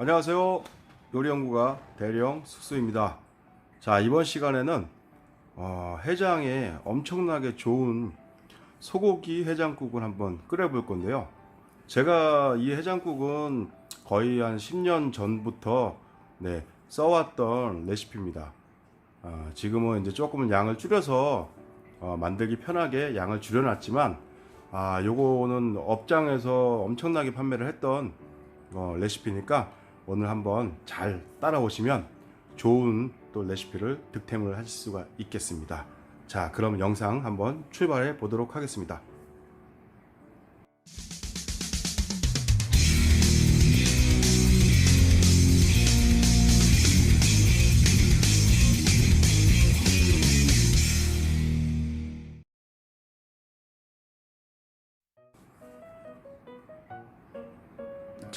안녕하세요. 요리연구가 대령 숙수입니다. 자, 이번 시간에는 어, 해장에 엄청나게 좋은 소고기 해장국을 한번 끓여 볼 건데요. 제가 이 해장국은 거의 한 10년 전부터 네, 써왔던 레시피입니다. 아, 지금은 이제 조금은 양을 줄여서 어, 만들기 편하게 양을 줄여놨지만 아, 요거는 업장에서 엄청나게 판매를 했던 어, 레시피니까 오늘 한번 잘 따라오시면 좋은 또 레시피를 득템을 하실 수가 있겠습니다. 자, 그럼 영상 한번 출발해 보도록 하겠습니다.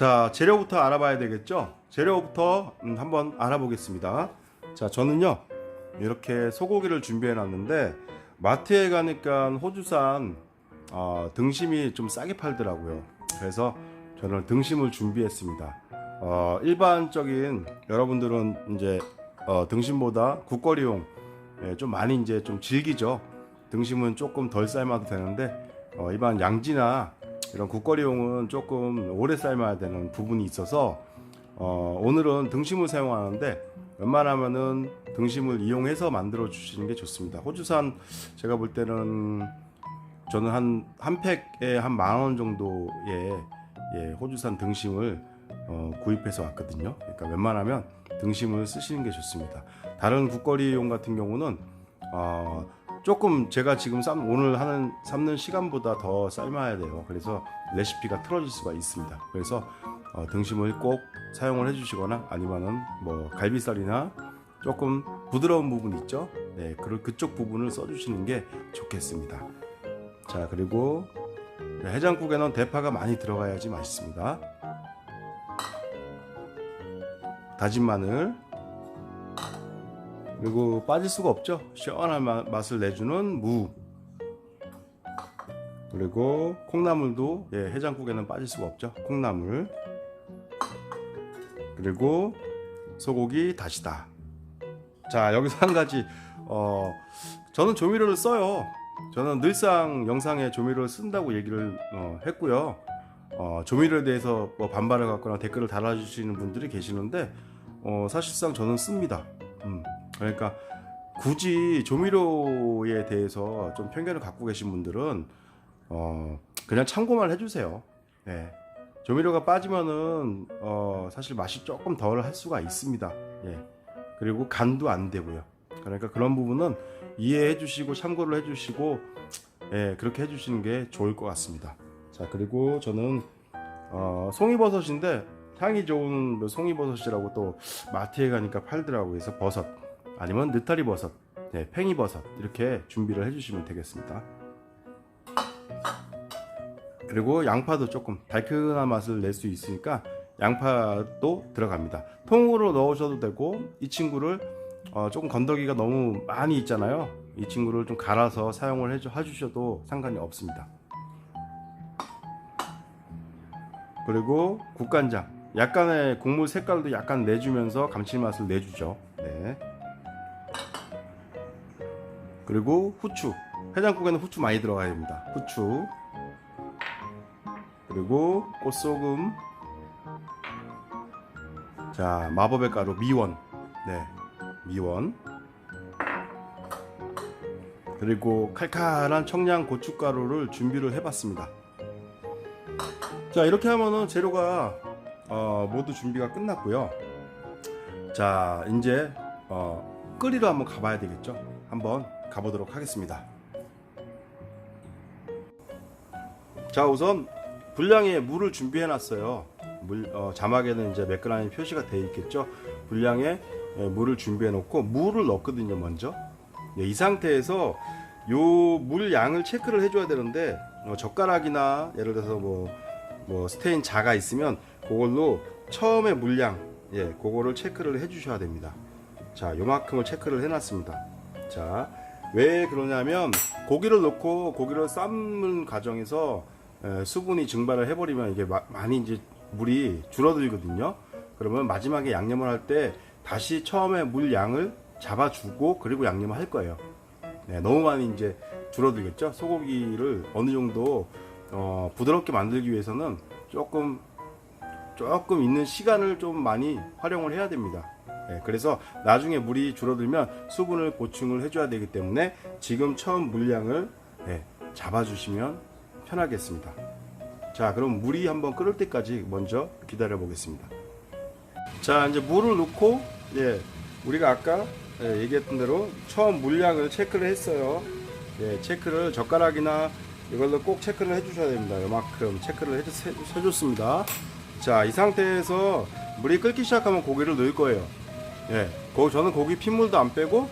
자, 재료부터 알아봐야 되겠죠? 재료부터 음, 한번 알아보겠습니다. 자, 저는요, 이렇게 소고기를 준비해 놨는데, 마트에 가니까 호주산 어, 등심이 좀 싸게 팔더라고요. 그래서 저는 등심을 준비했습니다. 어, 일반적인 여러분들은 이제 어, 등심보다 국거리용 예, 좀 많이 이제 좀 질기죠. 등심은 조금 덜 삶아도 되는데 어, 일반 양지나 이런 국거리용은 조금 오래 삶아야 되는 부분이 있어서 어, 오늘은 등심을 사용하는데 웬만하면은 등심을 이용해서 만들어 주시는 게 좋습니다. 호주산 제가 볼 때는 저는 한 한 팩에 한 만 원 정도의 예, 호주산 등심을 어, 구입해서 왔거든요. 그러니까 웬만하면 등심을 쓰시는 게 좋습니다. 다른 국거리용 같은 경우는 어, 조금 제가 지금 삶, 오늘 하는 삶는 시간보다 더 삶아야 돼요. 그래서 레시피가 틀어질 수가 있습니다. 그래서 어, 등심을 꼭 사용을 해주시거나 아니면은 뭐 갈비살이나 조금 부드러운 부분 있죠. 네, 그 그쪽 부분을 써주시는 게 좋겠습니다. 자 그리고 해장국에는 대파가 많이 들어가야지 맛있습니다. 다진 마늘 그리고 빠질 수가 없죠. 시원한 마- 맛을 내주는 무 그리고 콩나물도 예, 해장국에는 빠질 수가 없죠. 콩나물 그리고 소고기 다시다. 자 여기서 한 가지 어 저는 조미료를 써요. 저는 늘상 영상에 조미료를 쓴다고 얘기를 어, 했고요. 어, 조미료에 대해서 뭐 반발을 갖거나 댓글을 달아주시는 분들이 계시는데 어, 사실상 저는 씁니다. 음, 그러니까 굳이 조미료에 대해서 좀 편견을 갖고 계신 분들은 어, 그냥 참고만 해주세요. 네. 조미료가 빠지면은 어, 사실 맛이 조금 덜 할 수가 있습니다. 예. 그리고 간도 안 되고요. 그러니까 그런 부분은 이해해 주시고 참고를 해 주시고 예, 그렇게 해 주시는 게 좋을 것 같습니다. 자, 그리고 저는 어, 송이버섯인데 향이 좋은 뭐 송이버섯이라고 또 마트에 가니까 팔더라고요. 그래서 버섯 아니면 느타리 버섯, 네, 팽이 버섯 이렇게 준비를 해 주시면 되겠습니다. 그리고 양파도 조금 달큰한 맛을 낼 수 있으니까 양파도 들어갑니다. 통으로 넣으셔도 되고 이 친구를 어, 조금 건더기가 너무 많이 있잖아요. 이 친구를 좀 갈아서 사용을 해주, 해주셔도 상관이 없습니다. 그리고 국간장. 약간의 국물 색깔도 약간 내주면서 감칠맛을 내주죠. 네. 그리고 후추. 해장국에는 후추 많이 들어가야 됩니다. 후추. 그리고 꽃소금. 자, 마법의 가루 미원. 네. 미원. 그리고 칼칼한 청양 고춧가루를 준비를 해봤습니다. 자, 이렇게 하면은 재료가 어, 모두 준비가 끝났고요. 자, 이제 어, 끓이러 한번 가봐야 되겠죠? 한번 가보도록 하겠습니다. 자, 우선 분량의 물을 준비해 놨어요. 물, 어, 자막에는 이제 몇 그램이 표시가 되어 있겠죠? 분량의 예, 물을 준비해 놓고 물을 넣거든요, 먼저. 예, 이 상태에서 요 물 양을 체크를 해줘야 되는데 어, 젓가락이나 예를 들어서 뭐, 뭐 스테인 자가 있으면 그걸로 처음에 물량 예, 그거를 체크를 해주셔야 됩니다. 자, 요만큼을 체크를 해놨습니다. 자, 왜 그러냐면 고기를 넣고 고기를 삶는 과정에서 에, 수분이 증발을 해버리면 이게 마- 많이 이제 물이 줄어들거든요. 그러면 마지막에 양념을 할 때 다시 처음에 물 양을 잡아주고 그리고 양념을 할 거예요. 네, 너무 많이 이제 줄어들겠죠. 소고기를 어느 정도 어, 부드럽게 만들기 위해서는 조금 조금 있는 시간을 좀 많이 활용을 해야 됩니다. 네, 그래서 나중에 물이 줄어들면 수분을 보충을 해줘야 되기 때문에 지금 처음 물량을 네, 잡아주시면 편하겠습니다. 자, 그럼 물이 한번 끓을 때까지 먼저 기다려 보겠습니다. 자, 이제 물을 넣고, 예, 우리가 아까 예, 얘기했던 대로 처음 물량을 체크를 했어요. 예, 체크를 젓가락이나 이걸로 꼭 체크를 해주셔야 됩니다. 이만큼 체크를 해줬, 해줬습니다. 자, 이 상태에서 물이 끓기 시작하면 고기를 넣을 거예요. 예, 고, 저는 고기 핏물도 안 빼고,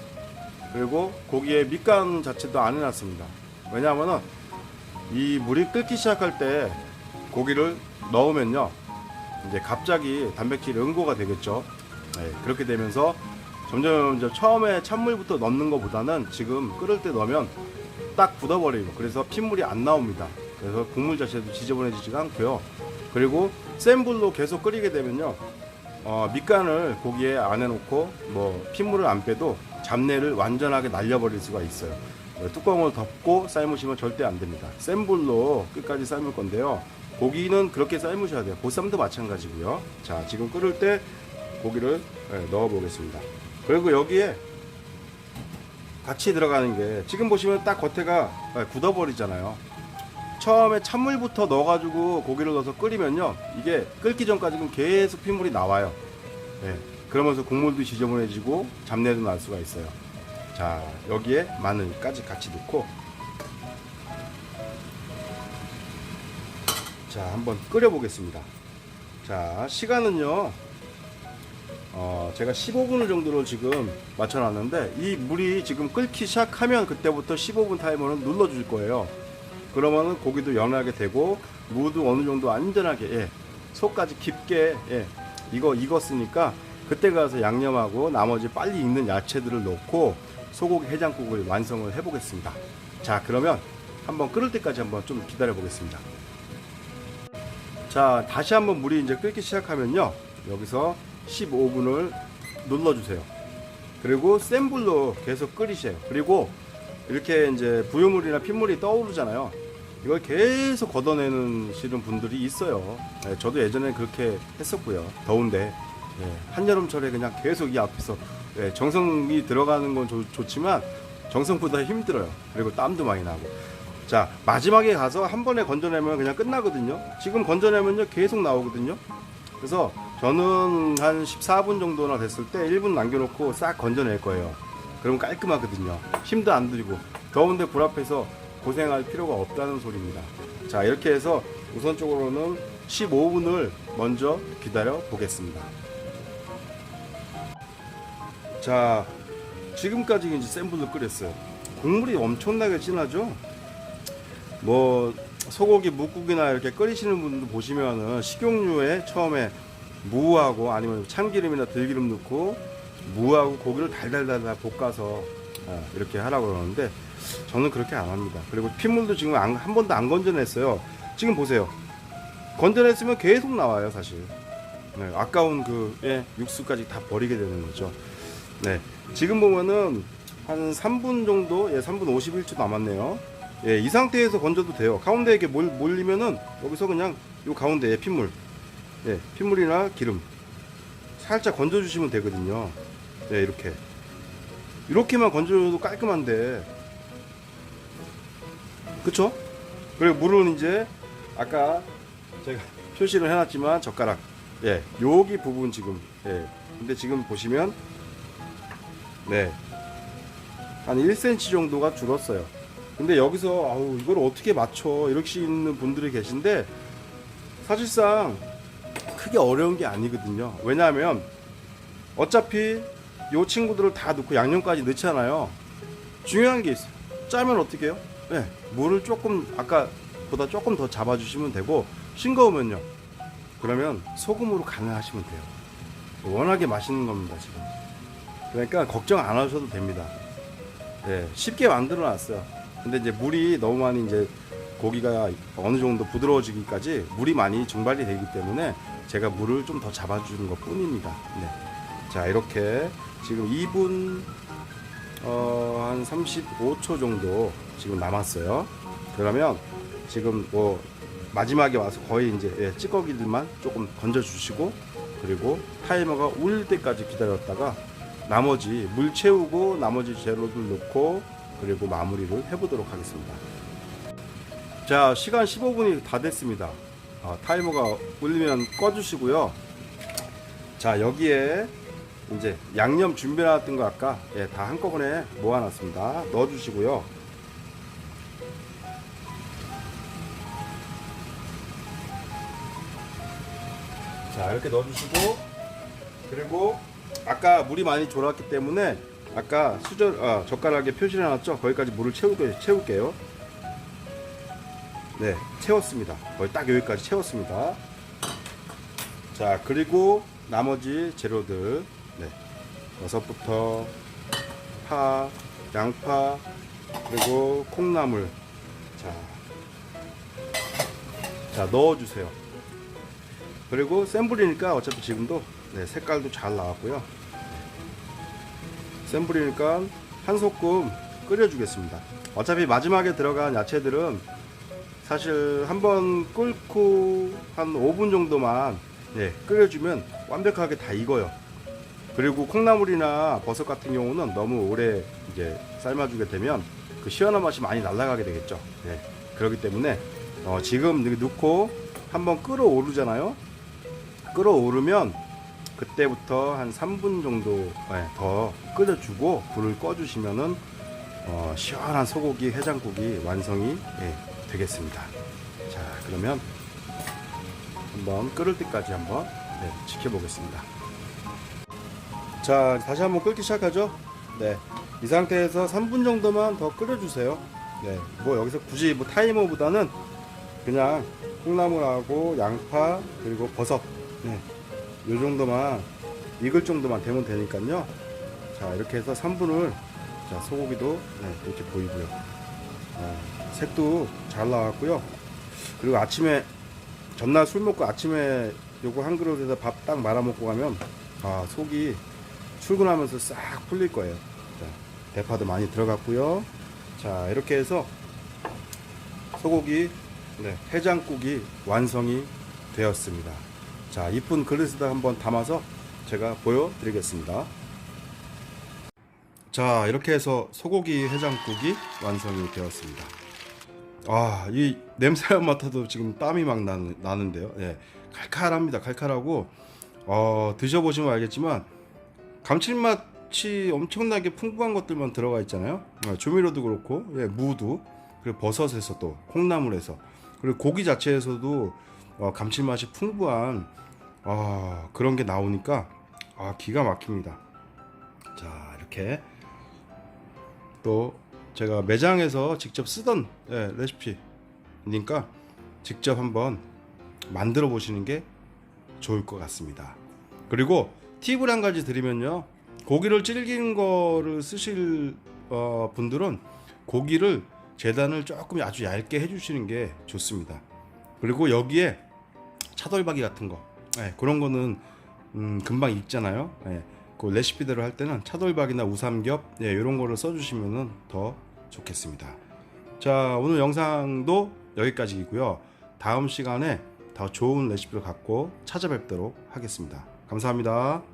그리고 고기에 밑간 자체도 안 해놨습니다. 왜냐하면은 이 물이 끓기 시작할 때 고기를 넣으면요, 이제 갑자기 단백질 응고가 되겠죠. 네, 그렇게 되면서 점점 이제 처음에 찬물부터 넣는 것보다는 지금 끓을 때 넣으면 딱 굳어버려요. 그래서 핏물이 안 나옵니다. 그래서 국물 자체도 지저분해지지가 않고요. 그리고 센 불로 계속 끓이게 되면요. 어, 밑간을 고기에 안 해놓고 뭐 핏물을 안 빼도 잡내를 완전하게 날려버릴 수가 있어요. 어, 뚜껑을 덮고 삶으시면 절대 안 됩니다. 센 불로 끝까지 삶을 건데요. 고기는 그렇게 삶으셔야 돼요. 보쌈도 마찬가지고요. 자, 지금 끓을 때 고기를 예, 넣어 보겠습니다. 그리고 여기에 같이 들어가는 게 지금 보시면 딱 겉에가 예, 굳어버리잖아요. 처음에 찬물부터 넣어가지고 고기를 넣어서 끓이면요. 이게 끓기 전까지는 계속 핏물이 나와요. 예, 그러면서 국물도 지저분해지고 잡내도 날 수가 있어요. 자, 여기에 마늘까지 같이 넣고 자, 한번 끓여 보겠습니다. 자, 시간은요. 어, 제가 15분을 정도로 지금 맞춰 놨는데 이 물이 지금 끓기 시작하면 그때부터 15분 타이머를 눌러 줄 거예요. 그러면은 고기도 연하게 되고 무도 어느 정도 안전하게 예, 속까지 깊게 예, 이거 익었으니까 그때 가서 양념하고 나머지 빨리 익는 야채들을 넣고 소고기 해장국을 완성을 해 보겠습니다. 자, 그러면 한번 끓을 때까지 한번 좀 기다려 보겠습니다. 자, 다시 한번 물이 이제 끓기 시작하면요. 여기서 15분을 눌러주세요. 그리고 센 불로 계속 끓이세요. 그리고 이렇게 이제 부유물이나 핏물이 떠오르잖아요. 이걸 계속 걷어내는 시는 분들이 있어요. 예, 저도 예전에 그렇게 했었고요. 더운데 예, 한여름철에 그냥 계속 이 앞에서 예, 정성이 들어가는 건 좋, 좋지만 정성보다 힘들어요. 그리고 땀도 많이 나고. 자 마지막에 가서 한 번에 건져내면 그냥 끝나거든요. 지금 건져내면요 계속 나오거든요. 그래서 저는 한 14분 정도나 됐을 때 1분 남겨놓고 싹 건져낼 거예요. 그럼 깔끔하거든요. 힘도 안 들이고 더운데 불 앞에서 고생할 필요가 없다는 소리입니다. 자 이렇게 해서 우선적으로는 15분을 먼저 기다려 보겠습니다. 자 지금까지 이제 센 불로 끓였어요. 국물이 엄청나게 진하죠? 뭐 소고기 묵국이나 이렇게 끓이시는 분들 보시면은 식용유에 처음에 무하고 아니면 참기름이나 들기름 넣고 무하고 고기를 달달달달 볶아서 어, 이렇게 하라고 그러는데 저는 그렇게 안 합니다. 그리고 핏물도 지금 안- 한 번도 안 건져냈어요. 지금 보세요. 건져냈으면 계속 나와요, 사실. 네, 아까운 그 예, 육수까지 다 버리게 되는 거죠. 네, 지금 보면은 한 3분 정도, 예, 3분 51초 남았네요. 예, 이 상태에서 건져도 돼요. 가운데 이렇게 몰, 몰리면은 여기서 그냥 요 가운데에 핏물, 예, 핏물이나 기름 살짝 건져주시면 되거든요. 네, 이렇게. 이렇게만 건져도 깔끔한데. 그쵸? 그리고 물은 이제 아까 제가 표시를 해놨지만 젓가락. 예, 여기 부분 지금. 예. 근데 지금 보시면 네. 한 1cm 정도가 줄었어요. 근데 여기서 아우 이걸 어떻게 맞춰 이렇게 있는 분들이 계신데 사실상 크게 어려운 게 아니거든요. 왜냐하면 어차피 요 친구들을 다 넣고 양념까지 넣잖아요. 중요한 게 있어요. 짜면 어떻게 해요? 네, 물을 조금 아까보다 조금 더 잡아주시면 되고 싱거우면요. 그러면 소금으로 간을 하시면 돼요. 워낙에 맛있는 겁니다 지금. 그러니까 걱정 안 하셔도 됩니다. 네, 쉽게 만들어 놨어요. 근데 이제 물이 너무 많이 이제 고기가 어느 정도 부드러워지기까지 물이 많이 증발이 되기 때문에 제가 물을 좀 더 잡아주는 것 뿐입니다. 네. 자 이렇게 지금 2분 어, 한 35초 정도 지금 남았어요. 그러면 지금 뭐 마지막에 와서 거의 이제 예, 찌꺼기들만 조금 건져주시고 그리고 타이머가 울릴 때까지 기다렸다가 나머지 물 채우고 나머지 재료들 넣고 그리고 마무리를 해보도록 하겠습니다. 자 시간 15분이 다 됐습니다. 아, 타이머가 울리면 꺼주시고요. 자 여기에 이제 양념 준비해놨던 거 아까 예, 다 한꺼번에 모아놨습니다. 넣어주시고요. 자 이렇게 넣어주시고 그리고 아까 물이 많이 졸았기 때문에 아까 수저 아, 젓가락에 표시를 해놨죠? 거기까지 물을 채우게 채울게요. 네 채웠습니다. 거의 딱 여기까지 채웠습니다. 자 그리고 나머지 재료들. 네 버섯부터 파 양파 그리고 콩나물. 자, 자 넣어주세요 그리고 센 불이니까 어차피 지금도 네, 색깔도 잘 나왔고요. 센 불이니까 한 소끔 끓여주겠습니다. 어차피 마지막에 들어간 야채들은 사실 한번 끓고 한 5분 정도만 네, 끓여주면 완벽하게 다 익어요. 그리고 콩나물이나 버섯 같은 경우는 너무 오래 이제 삶아주게 되면 그 시원한 맛이 많이 날아가게 되겠죠. 네, 그렇기 때문에 어, 지금 넣고 한번 끓어오르잖아요. 끓어오르면 그때부터 한 3분 정도 네, 더 끓여주고 불을 꺼주시면은 어, 시원한 소고기 해장국이 완성이 예, 되겠습니다. 자 그러면 한번 끓을 때까지 한번 네, 지켜보겠습니다. 자 다시 한번 끓기 시작하죠. 네, 이 상태에서 3분 정도만 더 끓여주세요. 네, 뭐 여기서 굳이 뭐 타이머보다는 그냥 콩나물하고 양파 그리고 버섯 네, 요 정도만 익을 정도만 되면 되니까요. 자 이렇게 해서 3분을 자 소고기도 네, 이렇게 보이고요. 어, 색도 잘 나왔고요. 그리고 아침에 전날 술 먹고 아침에 요거 한 그릇에서 밥 딱 말아 먹고 가면 아 속이 출근하면서 싹 풀릴 거예요. 자, 대파도 많이 들어갔고요. 자 이렇게 해서 소고기 네, 해장국이 완성이 되었습니다. 자, 이쁜 그릇에다 한번 담아서 제가 보여드리겠습니다. 자, 이렇게 해서 소고기 해장국이 완성이 되었습니다. 아, 이 냄새만 맡아도 지금 땀이 막 나는, 나는데요. 예, 칼칼합니다. 칼칼하고 어, 드셔보시면 알겠지만 감칠맛이 엄청나게 풍부한 것들만 들어가 있잖아요. 어, 조미료도 그렇고, 예, 무도 그리고 버섯에서 또 콩나물에서 그리고 고기 자체에서도 어, 감칠맛이 풍부한 아, 그런 게 나오니까 아, 기가 막힙니다. 자, 이렇게 또 제가 매장에서 직접 쓰던 예, 레시피니까 직접 한번 만들어 보시는 게 좋을 것 같습니다. 그리고 팁을 한 가지 드리면요. 고기를 질긴 거를 쓰실 어, 분들은 고기를 재단을 조금 아주 얇게 해주시는 게 좋습니다. 그리고 여기에 차돌박이 같은 거 예, 그런 거는 음, 금방 익잖아요. 예, 그 레시피대로 할 때는 차돌박이나 우삼겹 예, 이런 거를 써주시면 더 좋겠습니다. 자 오늘 영상도 여기까지이고요. 다음 시간에 더 좋은 레시피를 갖고 찾아뵙도록 하겠습니다. 감사합니다.